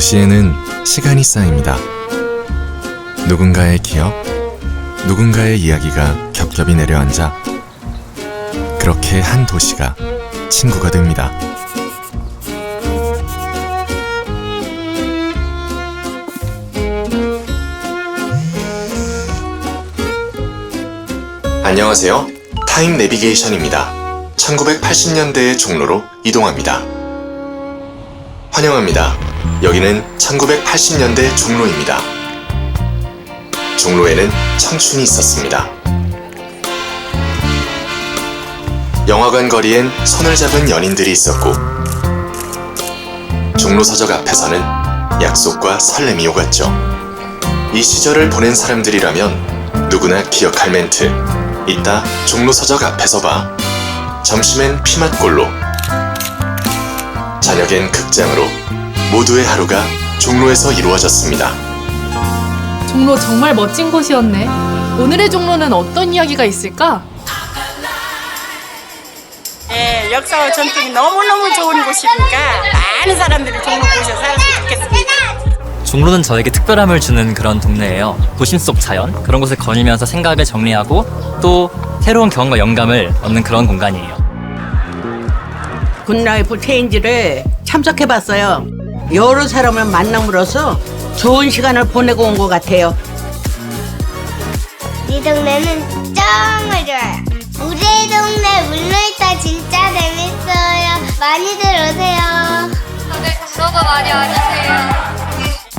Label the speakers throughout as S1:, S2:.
S1: 도시에는 시간이 쌓입니다. 누군가의 기억, 누군가의 이야기가 겹겹이 내려앉아 그렇게 한 도시가 친구가 됩니다. 안녕하세요. 타임 내비게이션입니다. 1980년대의 종로로 이동합니다. 환영합니다. 여기는 1980년대 종로입니다. 종로에는 청춘이 있었습니다. 영화관 거리엔 손을 잡은 연인들이 있었고, 종로 서적 앞에서는 약속과 설렘이 오갔죠. 이 시절을 보낸 사람들이라면 누구나 기억할 멘트. 이따 종로 서적 앞에서 봐. 점심엔 피맛골로. 저녁엔 극장으로. 모두의 하루가 종로에서 이루어졌습니다.
S2: 종로 정말 멋진 곳이었네. 오늘의 종로는 어떤 이야기가 있을까?
S3: 예, 역사와 전통이 너무너무 좋은 곳이니까 많은 사람들이 종로 보셔 살았으면 좋겠습니다.
S4: 종로는 저에게 특별함을 주는 그런 동네예요. 도심 속 자연 그런 곳을 거니면서 생각을 정리하고 또 새로운 경험과 영감을 얻는 그런 공간이에요.
S5: 굿라이프 체인지를 참석해봤어요. 여러 사람을 만남으로써 좋은 시간을 보내고 온 것 같아요.
S6: 이 동네는 정말 좋아요. 우리 동네 물놀이터 진짜 재밌어요. 많이들 오세요.
S7: 저도 많이 와주세요.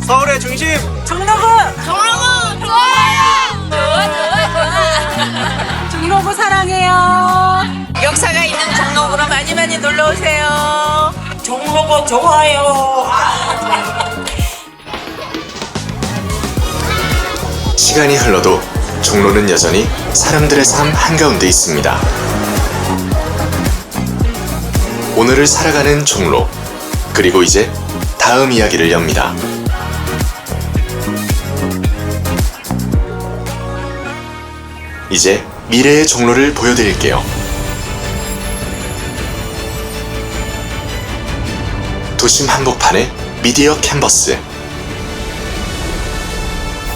S8: 서울의 중심
S3: 종로구! 종로구! 좋아요! 좋아, 좋아, 좋아. 종로구 사랑해요. 역사가 종로구로 많이 많이 놀러 오세요. 종로구 좋아요.
S1: 시간이 흘러도 종로는 여전히 사람들의 삶 한가운데 있습니다. 오늘을 살아가는 종로. 그리고 이제 다음 이야기를 엽니다. 이제 미래의 종로를 보여드릴게요. 도심 한복판의 미디어 캔버스.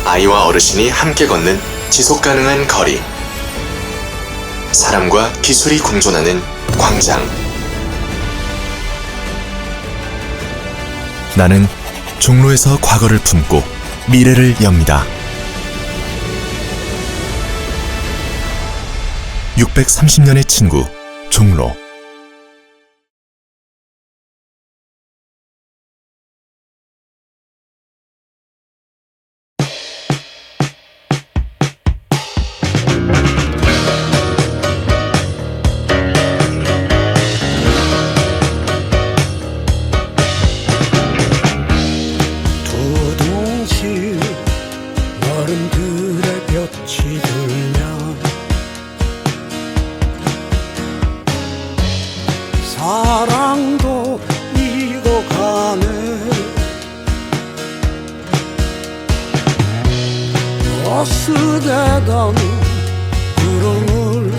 S1: 아이와 어르신이 함께 걷는 지속 가능한 거리. 사람과 기술이 공존하는 광장. 나는 종로에서 과거를 품고 미래를 엽니다. 630년의 친구, 종로.
S9: 쓰다던 구름을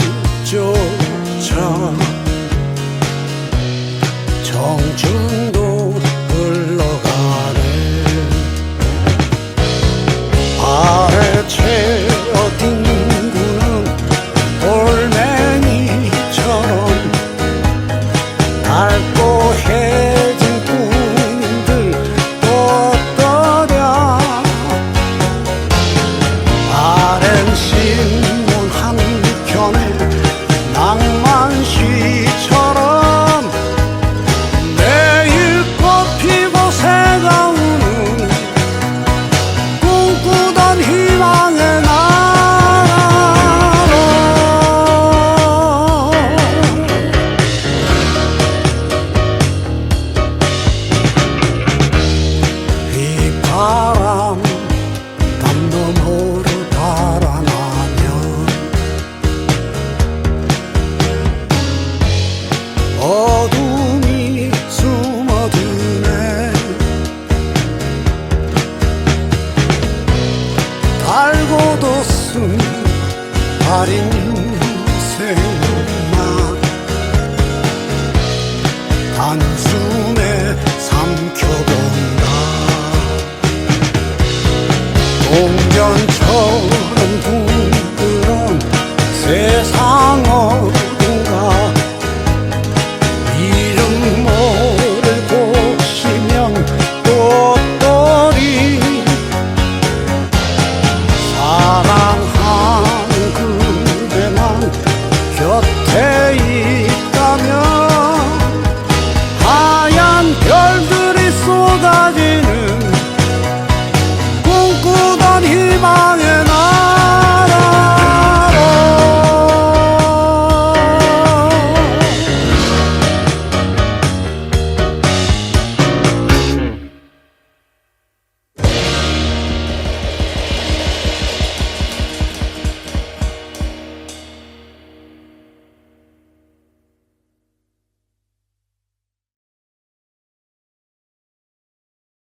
S9: 쫓아 청춘도 흘러가네. 아래채 어딘 구는 돌멩이처럼 닳고 해